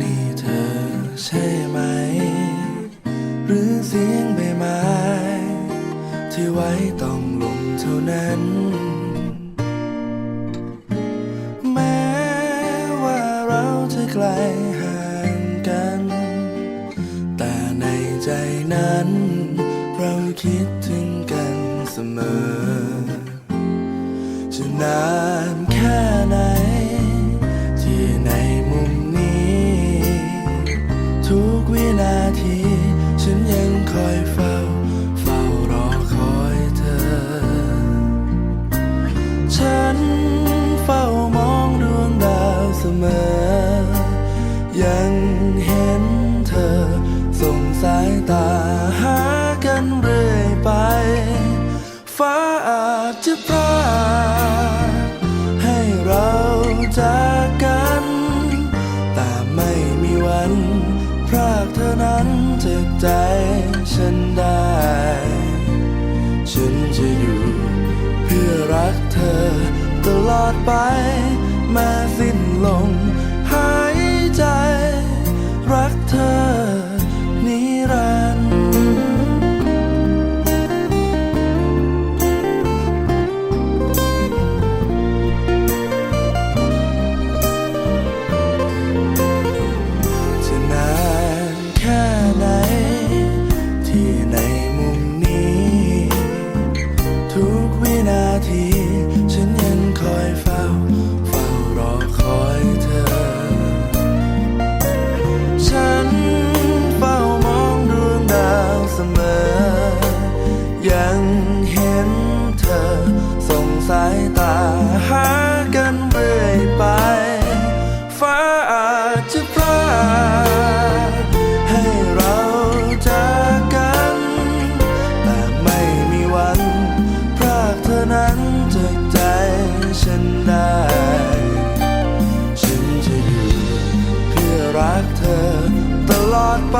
นี่เธอใช่ไหม หรือเสียงใบไม้ ที่ไว้ต้องลมเท่านั้น แม้ว่าเราจะไกลห่างกัน แต่ในใจนั้น เราคิดถึงกันเสมอ จะนานแค่ไหน ทุกวินาที ฉันยังคอยเฝ้า เฝ้ารอคอยเธอ ฉันเฝ้ามองดวงดาวเสมอ ยังเห็นเธอส่งสายตาหาากเธอนั้นจากใจฉันได้ ฉันจะอยู่เพื่อรักเธอตลอดไปแม้สิ้นลม ยังเห็นเธอ ส่งสายตาหากันเรื่อยไป ฟ้าอาจจะพรากให้เราจากกัน แต่ไม่มีวันพรากเธอนั้นจากใจฉันได้ ฉันจะอยู่เพื่อรักเธอตลอดไป